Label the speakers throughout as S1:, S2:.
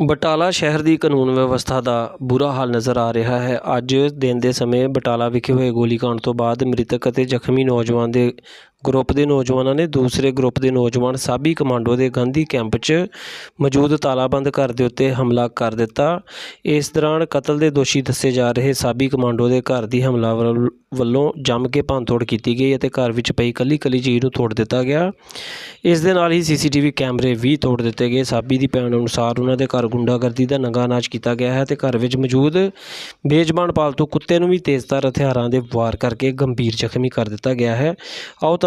S1: ਬਟਾਲਾ ਸ਼ਹਿਰ ਦੀ ਕਾਨੂੰਨ ਵਿਵਸਥਾ ਦਾ ਬੁਰਾ ਹਾਲ ਨਜ਼ਰ ਆ ਰਿਹਾ ਹੈ। ਅੱਜ ਦਿਨ ਦੇ ਸਮੇਂ ਬਟਾਲਾ ਵਿਖੇ ਹੋਏ ਗੋਲੀਕਾਂਡ ਤੋਂ ਬਾਅਦ ਮ੍ਰਿਤਕ ਅਤੇ ਜ਼ਖਮੀ ਨੌਜਵਾਨ ਦੇ ਗਰੁੱਪ ਦੇ ਨੌਜਵਾਨਾਂ ਨੇ ਦੂਸਰੇ ਗਰੁੱਪ ਦੇ ਨੌਜਵਾਨ ਸਾਬੀ ਕਮਾਂਡੋ ਦੇ ਗਾਂਧੀ ਕੈਂਪ 'ਚ ਮੌਜੂਦ ਤਾਲਾਬੰਦ ਘਰ ਦੇ ਉੱਤੇ ਹਮਲਾ ਕਰ ਦਿੱਤਾ। ਇਸ ਦੌਰਾਨ ਕਤਲ ਦੇ ਦੋਸ਼ੀ ਦੱਸੇ ਜਾ ਰਹੇ ਸਾਬੀ ਕਮਾਂਡੋ ਦੇ ਘਰ ਦੀ ਹਮਲਾਵਰ ਵੱਲੋਂ ਜੰਮ ਕੇ ਭੰਨਤੋੜ ਕੀਤੀ ਗਈ ਅਤੇ ਘਰ ਵਿੱਚ ਪਈ ਕੱਲੀ ਕੱਲੀ ਚੀਜ਼ ਨੂੰ ਤੋੜ ਦਿੱਤਾ ਗਿਆ। ਇਸ ਦੇ ਨਾਲ ਹੀ ਸੀਸੀਟੀਵੀ ਕੈਮਰੇ ਵੀ ਤੋੜ ਦਿੱਤੇ ਗਏ। ਸਾਬੀ ਦੀ ਭੈਣ ਅਨੁਸਾਰ ਉਹਨਾਂ ਦੇ ਘਰ ਗੁੰਡਾਗਰਦੀ ਦਾ ਨੰਗਾ ਨਾਚ ਕੀਤਾ ਗਿਆ ਹੈ ਤੇ ਘਰ ਵਿੱਚ ਮੌਜੂਦ ਬੇਜ਼ਬਾਨ ਪਾਲਤੂ ਕੁੱਤੇ ਨੂੰ ਵੀ ਤੇਜ਼ਧਾਰ ਹਥਿਆਰਾਂ ਦੇ ਵਾਰ ਕਰਕੇ ਗੰਭੀਰ ਜ਼ਖਮੀ ਕਰ ਦਿੱਤਾ ਗਿਆ ਹੈ। ਆਓ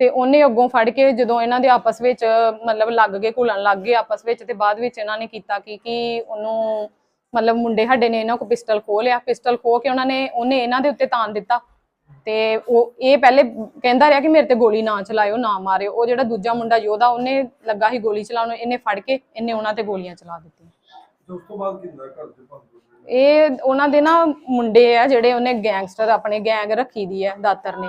S2: ਤੇ ਉਹਨੇ ਅੱਗੋਂ ਫੜ ਕੇ ਜਦੋਂ ਇਹਨਾਂ ਦੇ ਆਪਸ ਵਿੱਚ ਮਤਲਬ ਲੱਗ ਗਏ ਘੁਲਣ ਲੱਗ ਗਏ ਆਪਸ ਵਿੱਚ ਤੇ ਬਾਅਦ ਵਿੱਚ ਇਹਨਾਂ ਨੇ ਕੀਤਾ ਕੀ ਕਿ ਉਹਨੂੰ ਮਤਲਬ ਮੁੰਡੇ ਸਾਡੇ ਨੇ ਇਹਨਾਂ ਕੋ ਪਿਸਟਲ ਖੋਹ ਲਿਆ ਪਿਸਟਲ ਖੋਹ ਕੇ ਉਹਨਾਂ ਨੇ ਉਹਨੇ ਇਹਨਾਂ ਦੇ ਉੱਤੇ ਤਾਨ ਦਿੱਤਾ। ਤੇ ਉਹ ਇਹ ਪਹਿਲੇ ਕਹਿੰਦਾ ਰਿਹਾ ਕਿ ਮੇਰੇ ਤੇ ਗੋਲੀ ਨਾ ਚਲਾਇਓ ਨਾ ਮਾਰਿਓ। ਉਹ ਜਿਹੜਾ ਦੂਜਾ ਮੁੰਡਾ ਯੋਧਾ ਉਹਨੇ ਲੱਗਾ ਸੀ ਗੋਲੀ ਚਲਾਉਣ ਇਹਨੇ ਫੜ ਕੇ ਇਹਨੇ ਉਹਨਾਂ ਤੇ ਗੋਲੀਆਂ ਚਲਾ ਦਿੱਤੀਆਂ।
S3: ਉਸ ਤੋਂ ਬਾਅਦ ਕਿੰਨਾ ਘਰ ਦੇ ਭੰਗ
S2: ਇਹ ਉਹਨਾਂ ਦੇ ਨਾ ਮੁੰਡੇ ਆ ਜਿਹੜੇ ਉਹਨੇ ਗੈਂਗਸਟਰ ਆਪਣੇ ਗੈਂਗ ਰੱਖੀ ਦੀ ਹੈ ਦਾਤਰ ਨੇ।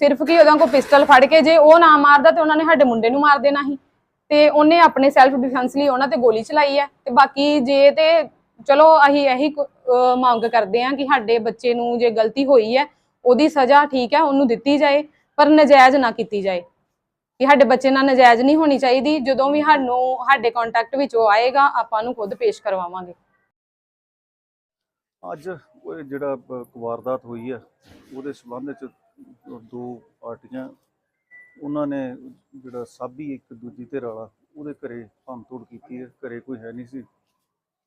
S2: ਸਿਰਫ ਕਿ ਉਹਦਾ ਕੋ ਪਿਸਟਲ ਫੜ ਕੇ ਜੇ ਉਹ ਨਾ ਮਾਰਦਾ ਤੇ ਉਹਨਾਂ ਨੇ ਸਾਡੇ ਮੁੰਡੇ ਨੂੰ ਮਾਰ ਦੇਣਾ ਸੀ। ਤੇ ਉਹਨੇ ਆਪਣੇ ਸੈਲਫ ਡਿਫੈਂਸ ਲਈ ਉਹਨਾਂ ਤੇ ਗੋਲੀ ਚਲਾਈ ਹੈ ਤੇ ਬਾਕੀ ਜੇ ਤੇ ਚਲੋ ਅਸੀਂ ਇਹੀ ਮੰਗ ਕਰਦੇ ਹਾਂ ਕਿ ਸਾਡੇ ਬੱਚੇ ਨੂੰ ਜੇ ਗਲਤੀ ਹੋਈ ਹੈ, ਉਹਦੀ ਸਜ਼ਾ ਠੀਕ ਹੈ, ਉਹਨੂੰ ਦਿੱਤੀ ਜਾਏ, ਪਰ ਨਜਾਇਜ਼ ਨਾ ਕੀਤੀ ਜਾਏ। ਕਿ ਸਾਡੇ ਬੱਚੇ ਨਾਲ ਨਜਾਇਜ਼ ਨਹੀਂ ਹੋਣੀ ਚਾਹੀਦੀ। ਜਦੋਂ ਵੀ ਸਾਨੂੰ, ਸਾਡੇ ਕੰਟੈਕਟ ਵਿੱਚ ਉਹ ਆਏਗਾ, ਆਪਾਂ ਨੂੰ ਖੁਦ ਪੇਸ਼ ਕਰਵਾਵਾਂਗੇ।
S4: ਅੱਜ ਜਿਹੜਾ ਵਾਰਦਾਤ ਹੋਈ ਹੈ, ਉਹਦੇ ਸਬੰਧ ਵਿੱਚ ਦੋ ਪਾਰਟੀਆਂ ਉਹਨਾਂ ਨੇ ਜਿਹੜਾ ਸਾਬੀ ਇੱਕ ਦੂਜੀ ਧਿਰ ਵਾਲਾ ਉਹਦੇ ਘਰੇ ਭੰਨਤੋੜ ਕੀਤੀ ਹੈ। ਘਰੇ ਕੋਈ ਹੈ ਨਹੀਂ ਸੀ।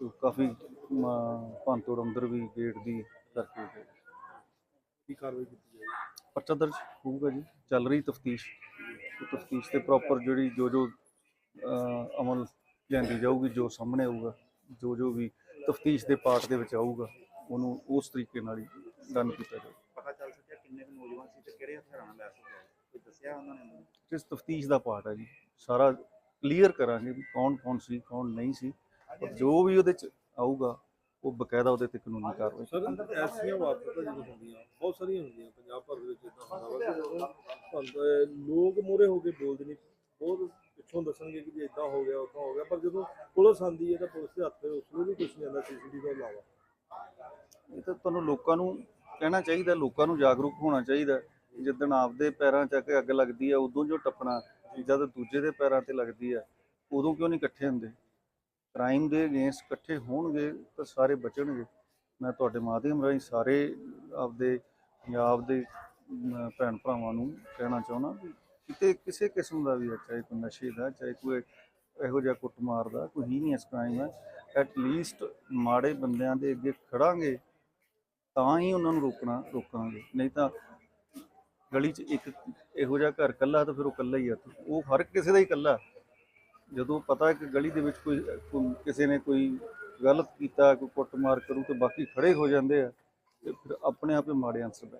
S4: ਤੇ ਕਾਫੀ ਮ, ਭੰਨਤੋੜ ਅੰਦਰ ਵੀ ਗੇਟ ਦੀ ਕਰਕੇ ਤੇ
S3: ਕੀ ਕਾਰਵਾਈ ਕੀਤੀ ਜਾਏਗੀ
S4: ਪਰਚਾ ਦਰਜ ਹੋਊਗਾ ਜੀ। ਚੱਲ ਰਹੀ ਤਫਤੀਸ਼। ਤਫਤੀਸ਼ ਤੇ ਪ੍ਰੋਪਰ ਜਿਹੜੀ ਜੋ ਜੋ ਅਮਲ ਲਿਆਂਦੀ ਜਾਊਗੀ ਜੋ ਸਾਹਮਣੇ ਆਊਗਾ ਜੋ ਜੋ ਵੀ ਤਫਤੀਸ਼ ਦੇ ਪਾਰਟ ਦੇ ਵਿੱਚ ਆਊਗਾ ਉਹਨੂੰ ਉਸ ਤਰੀਕੇ ਨਾਲ ਹੀ ਡਨ ਕੀਤਾ ਜਾਊਗਾ
S5: ਪਤਾ ਚੱਲ ਸਕਿਆ ਕਿੰਨੇ ਕੁ ਨੌਜਵਾਨ ਸੀ ਤੇ ਕਿਹੜੇ ਹਥਿਆਰਾਂ ਨਾਲ ਲੈਸ ਹੋਏ ਕੋਈ ਦੱਸਿਆ ਉਹਨਾਂ
S4: ਇਸ ਤਫਤੀਸ਼ ਦਾ ਪਾਰਟ ਹੈ ਜੀ? ਸਾਰਾ ਕਲੀਅਰ ਕਰਾਂਗੇ ਵੀ ਕੌਣ ਕੌਣ ਸੀ ਕੌਣ ਨਹੀਂ ਸੀ। ਪਰ ਜੋ ਵੀ ਉਹਦੇ ਚ ਆਊਗਾ ਉਹ ਬਕਾਇਦਾ ਉਹਦੇ ਤੇ ਕਾਨੂੰਨੀ ਕਾਰਵਾਈ
S3: ਸਰ ਐਸੀਆਂ ਵਾਰਦਾਤਾਂ ਜਦੋਂ ਹੁੰਦੀਆਂ ਬਹੁਤ ਸਾਰੀਆਂ ਹੁੰਦੀਆਂ ਪੰਜਾਬ ਭਰ ਦੇ ਵਿੱਚ ਇਦਾਂ ਹੁੰਦਾ ਵਾ ਲੋਕ ਮੂਹਰੇ ਹੋ ਕੇ ਬੋਲਦੇ ਨਹੀਂ ਬਹੁਤ ਪਿੱਛੋਂ ਦੱਸਣਗੇ ਕਿ ਇਦਾਂ ਹੋ ਗਿਆ ਉਦਾਂ ਹੋ ਗਿਆ ਪਰ ਜਦੋਂ ਪੁਲਿਸ ਆਂਦੀ ਹੈ ਤਾਂ ਪੁਲਿਸ ਦੇ ਹੱਥ ਉਸ ਨੂੰ ਵੀ ਕੁਝ ਨਹੀਂ ਆਉਂਦਾ ਸੀਸੀਟੀਵੀ ਤੋਂ ਇਲਾਵਾ।
S4: ਇਹ ਤਾਂ ਤੁਹਾਨੂੰ ਲੋਕਾਂ ਨੂੰ ਕਹਿਣਾ ਚਾਹੀਦਾ ਲੋਕਾਂ ਨੂੰ ਜਾਗਰੂਕ ਹੋਣਾ ਚਾਹੀਦਾ। ਜਿੱਦਣ ਆਪਦੇ ਪੈਰਾਂ 'ਚ ਆ ਕੇ ਅੱਗ ਲੱਗਦੀ ਆ, ਉਦੋਂ ਜੋ ਟੱਪਣਾ ਜਦ ਦੂਜੇ ਦੇ ਪੈਰਾਂ ਤੇ ਲੱਗਦੀ ਆ, ਉਦੋਂ ਕਿਉਂ ਨਹੀਂ ਇਕੱਠੇ ਹੁੰਦੇ? ਕ੍ਰਾਈਮ ਦੇ ਅਗੇਂਸਟ ਇਕੱਠੇ ਹੋਣਗੇ ਤਾਂ ਸਾਰੇ ਬਚਣਗੇ। ਮੈਂ ਤੁਹਾਡੇ ਮਾਧਿਅਮ ਰਾਹੀਂ ਸਾਰੇ ਆਪਦੇ ਪੰਜਾਬ ਦੇ ਭੈਣ ਭਰਾਵਾਂ ਨੂੰ ਕਹਿਣਾ ਚਾਹੁੰਦਾ ਵੀ ਕਿਤੇ ਕਿਸੇ ਕਿਸਮ ਦਾ ਵੀ ਹੈ ਚਾਹੇ ਕੋਈ ਨਸ਼ੇ ਦਾ, ਚਾਹੇ ਕੋਈ ਇਹੋ ਜਿਹਾ ਕੁੱਟਮਾਰ ਦਾ, ਕੋਈ ਹੀਨੀਅਸ ਕ੍ਰਾਈਮ ਹੈ ਐਟ ਲੀਸਟ ਮਾੜੇ ਬੰਦਿਆਂ ਦੇ ਅੱਗੇ ਖੜਾਂਗੇ, ਤਾਂ ਹੀ ਉਹਨਾਂ ਨੂੰ ਰੋਕਣਾ, ਰੋਕਾਂਗੇ। ਨਹੀਂ ਤਾਂ ਗਲੀ 'ਚ ਇੱਕ ਇਹੋ ਜਿਹਾ ਘਰ ਕੱਲਾ ਤਾਂ ਫਿਰ ਉਹ ਕੱਲਾ ਹੀ ਆ। ਉਹ ਹਰ ਕਿਸੇ ਦਾ ਹੀ ਕੱਲਾ ਜਦੋਂ ਪਤਾ ਕਿ ਗਲੀ ਦੇ ਵਿੱਚ ਕੋਈ ਕਿਸੇ ਨੇ ਕੋਈ ਗਲਤ ਕੀਤਾ, ਕੋਈ ਕੁੱਟਮਾਰ ਕਰੂ ਤੇ ਬਾਕੀ ਖੜੇ ਹੋ ਜਾਂਦੇ ਆ, ਤੇ ਫਿਰ ਆਪਣੇ ਆਪੇ ਮਾੜੇ ਆਂਸਰ ਬੈ